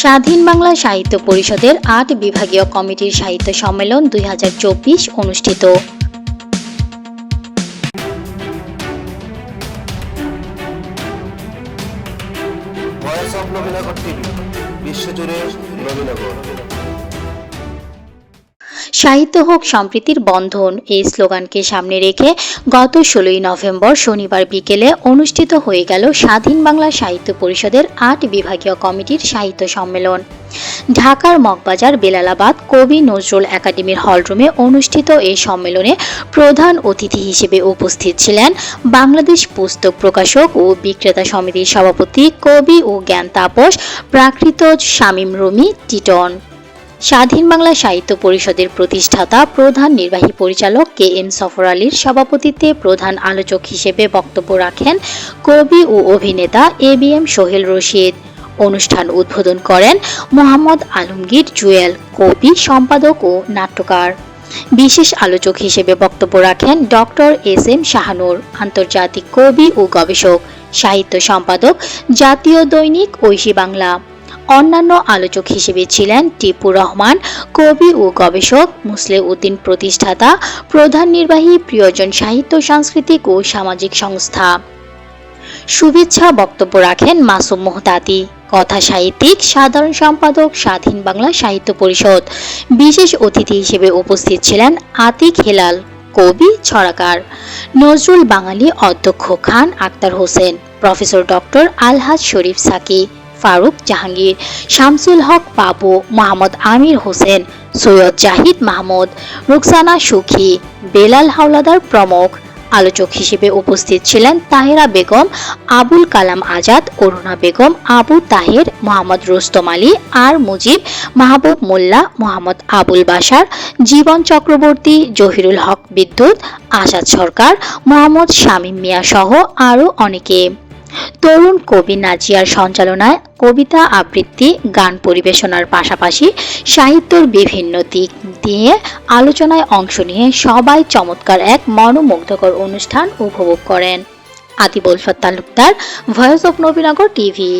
স্বাধীন বাংলা সাহিত্য পরিষদের আট বিভাগীয় কমিটির সাহিত্য সম্মেলন দুই অনুষ্ঠিত। বিশ্বজুড়ে নবীনগর। সাহিত্য হোক, সম্প্রীতির বন্ধন, এই স্লোগানকে সামনে রেখে গত ষোলোই নভেম্বর শনিবার বিকেলে অনুষ্ঠিত হয়ে গেল স্বাধীন বাংলা সাহিত্য পরিষদের আট বিভাগীয় কমিটির সাহিত্য সম্মেলন। ঢাকার মগবাজার, বেলালাবাদ, কবি নজরুল একাডেমির হলরুমে অনুষ্ঠিত এই সম্মেলনে প্রধান অতিথি হিসেবে উপস্থিত ছিলেন বাংলাদেশ পুস্তক প্রকাশক ও বিক্রেতা সমিতির সভাপতি কবি ও জ্ঞান তাপস, প্রাকৃত শামীম রুমি, টিটন। স্বাধীন বাংলা সাহিত্য পরিষদের প্রতিষ্ঠাতা প্রধান নির্বাহী পরিচালক কে এম সফর আলীর সভাপতিত্বে প্রধান আলোচক হিসেবে বক্তব্য রাখেন কবি ও অভিনেতা A B M Sohel Rashid. অনুষ্ঠান উদ্বোধন করেন মোহাম্মদ আলমগীর জুয়েল, কবি, সম্পাদক ও নাট্যকার। বিশেষ আলোচক হিসেবে বক্তব্য রাখেন ডক্টর এস এম শাহানুর, আন্তর্জাতিক কবি ও গবেষক, সাহিত্য সম্পাদক, জাতীয় দৈনিক ঐশী বাংলা। অন্যান্য আলোচক হিসেবে ছিলেন টিপু রহমান, কবি ও গবেষক মুসলে উদ্দিন প্রতিষ্ঠাতা, প্রধান নির্বাহী, প্রিয়জন সাহিত্য, সাংস্কৃতিক ও সামাজিক সংস্থা। শুভেচ্ছা বক্তব্য রাখেন মাসুম মোহতাতি কথা সাহিত্যিক, সাধারণ সম্পাদক, স্বাধীন বাংলা সাহিত্য পরিষদ। বিশেষ অতিথি হিসেবে উপস্থিত ছিলেন আতিক হেলাল, কবি, ছড়াকার। নজরুল বাঙালি অধ্যক্ষ খান আক্তার হোসেন, প্রফেসর ডক্টর আলহাজ শরীফ সাকি। ফারুক জাহাঙ্গীর, শামসুল হক বাবু, মোহাম্মদ আমির হোসেন, সৈয়দ জাহিদ মাহমুদ, রুকসানা সুখী, বেলাল হাওলাদার প্রমুখ। আলোচক হিসেবে উপস্থিত ছিলেন তাহেরা বেগম, আবুল কালাম আজাদ, অরুণা বেগম, আবু তাহের, মোহাম্মদ রুস্তম আলী, আর মুজিব, মাহবুব মোল্লা, মোহাম্মদ আবুল বাসার জীবন চক্রবর্তী, জহিরুল হক বিদ্যুৎ আসাদ সরকার, মোহাম্মদ শামীম মিয়া সহ আরও অনেকে। তরুণ কবি নাজিয়ার সঞ্চালনায় কবিতা আবৃত্তি, গান পরিবেশনার পাশাপাশি সাহিত্যের বিভিন্ন দিক দিয়ে আলোচনায় অংশ নিয়ে সবাই চমৎকার এক মনোমুগ্ধকর অনুষ্ঠান উপভোগ করেন। Adibul Ulfat Talukdar voice of Nabinagar TV